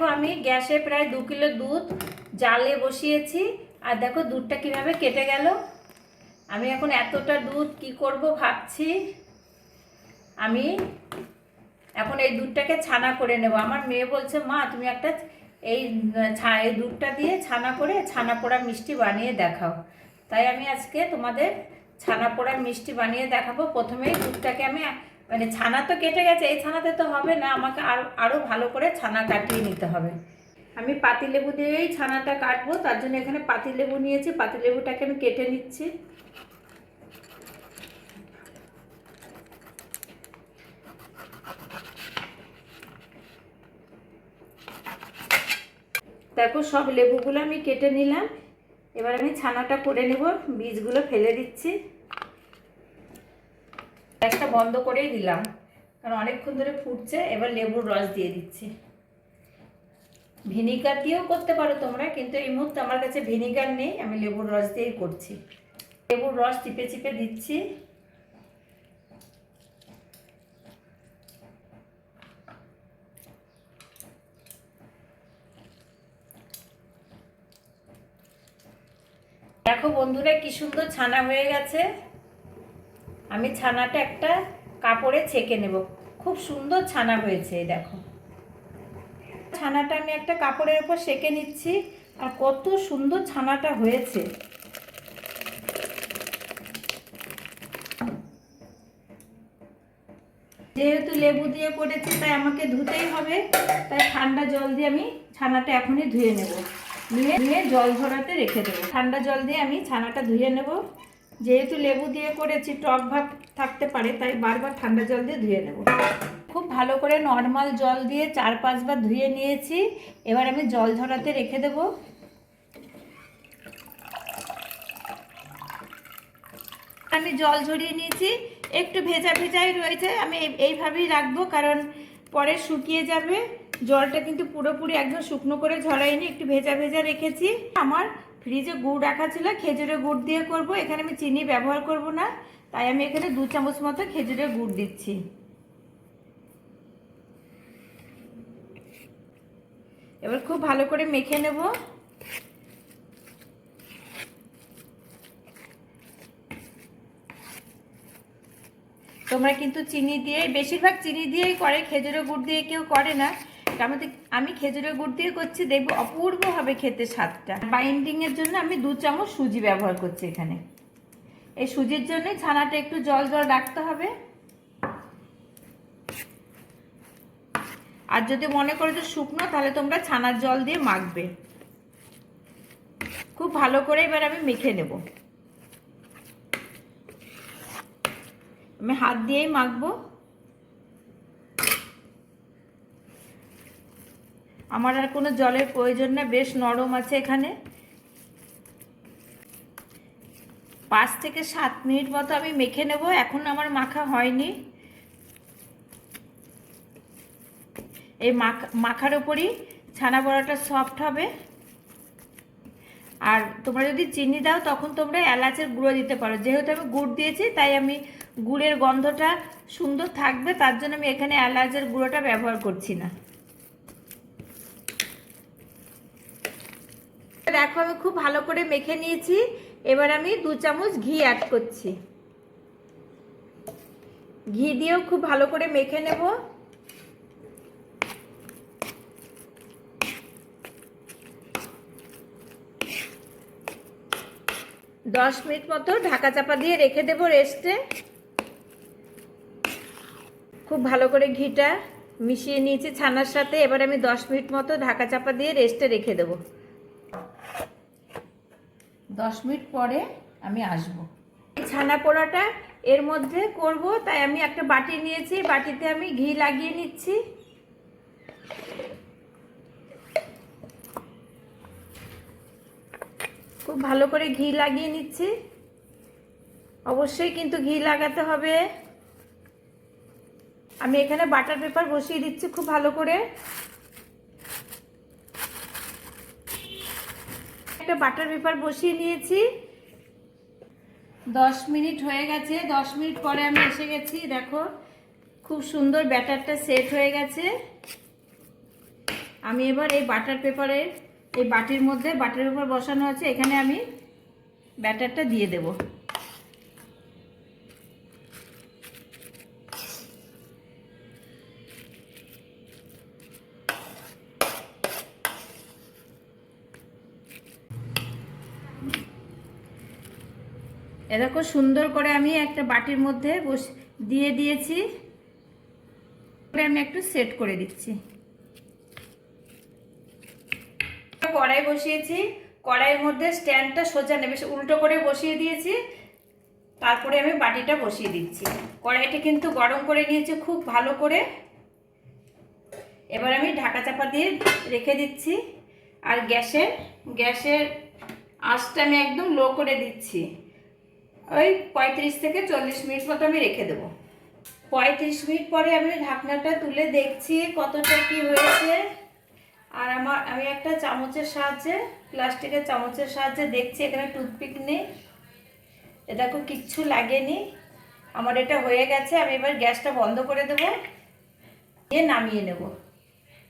দেখো আমি গ্যাসে প্রায় দু কিলো দুধ জালে বসিয়েছি। আর দেখো দুধটা কীভাবে কেটে গেল। আমি এখন এতটা দুধ কি করব ভাবছি। আমি এখন এই দুধটাকে ছানা করে নেব। আমার মেয়ে বলছে, মা, তুমি একটা এই এই দুধটা দিয়ে ছানা করে, ছানা পোড়া মিষ্টি বানিয়ে দেখাও। তাই আমি আজকে তোমাদের ছানা পোড়া মিষ্টি বানিয়ে দেখাবো। প্রথমেই দুধটাকে আমি মানে ছানা তো কেটে গেছে, এই ছানাতে তো হবে না, আমাকে আরও আরও ভালো করে ছানা কাটিয়ে নিতে হবে। আমি পাতিলেবু দিয়েই ছানাটা কাটবো, তার জন্য এখানে পাতিলেবু নিয়েছি পাতিলেবুটাকে আমি কেটে নিচ্ছি। তারপর সব লেবুগুলো আমি কেটে নিলাম। এবার আমি ছানাটা করে নেব, বীজগুলো ফেলে দিচ্ছি। বন্ধ করেই দিলাম। কারণ অনেকক্ষণ ধরে ফুটছে, এবার লেবুর রস দিয়ে দিচ্ছি। ভিনিগার দিয়েও করতে পারো তোমরা, কিন্তু এই মুহূর্তে আমার কাছে ভিনিগার নেই, আমি লেবুর রস দিয়েই করছি। লেবুর রস চিপে চিপে দিচ্ছি। দেখো বন্ধুরা, কি সুন্দর ছানা হয়ে গেছে। আমি ছানাটা একটা কাপড়ে ছেঁকে নেব। খুব সুন্দর ছানা হয়েছে দেখো। ছানাটা আমি একটা কাপড়ের উপর সেঁকে নিচ্ছি, আর কত সুন্দর ছানাটা হয়েছে। যেহেতু লেবু দিয়ে করেছি, তাই আমাকে ধুতেই হবে, তাই ঠান্ডা জল দিয়ে আমি ছানাটা এখনই ধুয়ে নেব। নিয়ে ধুয়ে জল ঝরাতে রেখে দেবো। ঠান্ডা জল দিয়ে আমি ছানাটা ধুয়ে নেব। যেহেতু লেবু দিয়ে করেছি, টক ভাব থাকতে পারে, তাই বারবার ঠান্ডা জল দিয়ে ধুয়ে নেব। খুব ভালো করে নর্মাল জল দিয়ে চার পাঁচবার ধুয়ে নিয়েছি। এবার আমি জল ঝরাতে রেখে দেব। আমি জল ঝরিয়ে নিয়েছি। একটু ভেজা ভেজাই রয়েছে, আমি এইভাবেই রাখব, কারণ পরে শুকিয়ে যাবে। জলটা কিন্তু পুরোপুরি একদম শুকনো করে ঝরাইনি, একটু ভেজা ভেজা রেখেছি। আমার ফ্রিজে গুড় রাখা ছিল, খেজুরের গুড় দিয়ে করব। এখানে আমি চিনি ব্যবহার করব না, তাই আমি এখানে দু চামচ মতো খেজুরের গুড় দিচ্ছি। এবার খুব ভালো করে মেখে নেব। তোমরা কিন্তু চিনি দিয়ে, বেশিরভাগ চিনি দিয়েই করে, খেজুরের গুড় দিয়ে কেউ করে না। আমাদের আমি খেজুরের গুড় দিয়ে করছি, দেখব অপূর্ব হবে খেতে স্বাদটা। বাইন্ডিংয়ের জন্য আমি দু চামচ সুজি ব্যবহার করছি এখানে। এই সুজির জন্যই ছানাটা একটু জল জল রাখতে হবে। আর যদি মনে করো যে শুকনো, তাহলে তোমরা ছানার জল দিয়ে মাখবে। খুব ভালো করে এবার আমি মেখে নেব। আমি হাত দিয়েই মাখবো। আমার আর কোনো জলের প্রয়োজন না, বেশ নরম আছে এখানে। পাঁচ থেকে সাত মিনিট মতো আমি মেখে নেব, এখন আমার মাখা হয়নি। এই মাখা, মাখার ওপরই ছানা বড়াটা সফট হবে। আর তোমরা যদি চিনি দাও, তখন তোমরা এলাচের গুঁড়ো দিতে পারো। যেহেতু আমি গুড় দিয়েছি, তাই আমি গুড়ের গন্ধটা সুন্দর থাকবে, তার জন্য আমি এখানে এলাচের গুঁড়োটা ব্যবহার করছি না। দেখো আমি খুব ভালো করে মেখে নিয়েছি। এবার আমি দু চামচ ঘি অ্যাড করছি। ঘি দিয়েও খুব ভালো করে মেখে নেব। দশ মিনিট মতো ঢাকা চাপা দিয়ে রেখে দেবো রেস্টে। খুব ভালো করে ঘিটা মিশিয়ে নিয়েছি ছানার সাথে। এবার আমি দশ মিনিট মতো ঢাকা চাপা দিয়ে রেস্টে রেখে দেবো। দশ মিনিট পরে আমি আসব। এই ছানা পোড়াটা এর মধ্যে করব, তাই আমি একটা বাটি নিয়েছি, বাটিতে আমি ঘি লাগিয়ে নিচ্ছি। খুব ভালো করে ঘি লাগিয়ে নিচ্ছি। অবশ্যই কিন্তু ঘি লাগাতে হবে। আমি এখানে বাটার পেপার বসিয়ে দিচ্ছি খুব ভালো করে। একটা বাটার পেপার বসিয়ে নিয়েছি। দশ মিনিট হয়ে গেছে। দশ মিনিট পরে আমি এসে গেছি, দেখো, খুব সুন্দর ব্যাটারটা সেট হয়ে গেছে। আমি এবার এই বাটার পেপারের, এই বাটির মধ্যে বাটার পেপার বসানো আছে, এখানে আমি ব্যাটারটা দিয়ে দেব। এরকম সুন্দর করে আমি একটা বাটির মধ্যে বস, দিয়ে দিয়েছি। আমি একটু সেট করে দিচ্ছি। কড়াই বসিয়েছি। কড়াইয়ের মধ্যে স্ট্যান্ডটা সোজা নেবে। উল্টো করে বসিয়ে দিয়েছি। তারপরে আমি বাটিটা বসিয়ে দিচ্ছি। কড়াইটা কিন্তু গরম করে নিয়েছি খুব ভালো করে। এবার আমি ঢাকা চাপা দিয়ে রেখে দিচ্ছি। আর গ্যাসের গ্যাসের আঁচটা আমি একদম লো করে দিচ্ছি। ওই পঁয়ত্রিশ থেকে চল্লিশ মিনিট মতো আমি রেখে দেবো। পঁয়ত্রিশ মিনিট পরে আমি ঢাকনাটা তুলে দেখছি কতটা কি হয়েছে। আর আমার, আমি একটা চামচের সাহায্যে, প্লাস্টিকের চামচের সাহায্যে দেখছি এখানে টুথপিক নেই। এ দেখো, কিচ্ছু লাগেনি। আমার এটা হয়ে গেছে, আমি এবার গ্যাসটা বন্ধ করে দেবো। দিয়ে নামিয়ে নেব।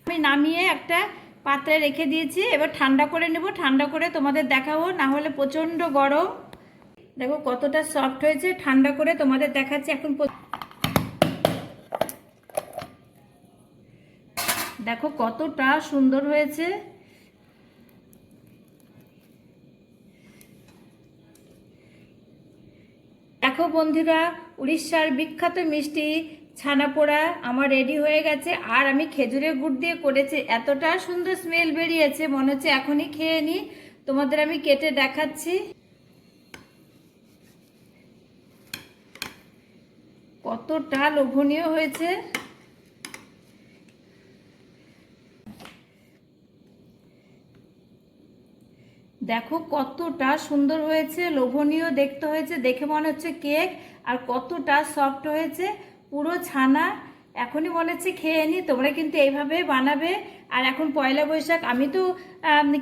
আমি নামিয়ে একটা পাত্রে রেখে দিয়েছি, এবার ঠান্ডা করে নেব। ঠান্ডা করে তোমাদের দেখাবো, না হলে প্রচণ্ড গরম। দেখো কতটা সফট হয়েছে, ঠান্ডা করে তোমাদের দেখাচ্ছি এখন দেখো কতটা সুন্দর হয়েছে। দেখো বন্ধুরা, উড়িষ্যার বিখ্যাত মিষ্টি ছানা পোড়া আমার রেডি হয়ে গেছে, আর আমি খেজুরের গুড় দিয়ে করেছি। এতটা সুন্দর স্মেল বেরিয়েছে, মনে হচ্ছে এখনই খেয়ে নিই তোমাদের আমি কেটে দেখাচ্ছি। কতটা লোভনীয় হয়েছে। দেখো কতটা সুন্দর হয়েছে, লোভনীয় দেখতে হয়েছে, দেখে মনে হচ্ছে কেক আর কতটা সফট হয়েছে। পুরো ছানা এখনই হচ্ছে খেয়ে নি, তোমরা কিন্তু এইভাবে বানাবে। আর এখন পয়লা বৈশাখ, আমি তো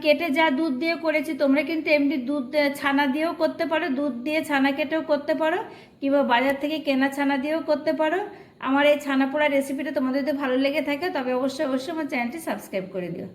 কেটে যা দুধ দিয়ে করেছি, তোমরা কিন্তু এমনি দুধ ছানা দিয়েও করতে পারো, দুধ দিয়ে ছানা কেটেও করতে পারো, কিংবা বাজার থেকে কেনা ছানা দিয়েও করতে পারো। আমার এই ছানা পোড়া রেসিপিটা তোমাদের যদি ভালো লেগে থাকে, তবে অবশ্যই অবশ্যই আমার চ্যানেলটি সাবস্ক্রাইব করে দিও।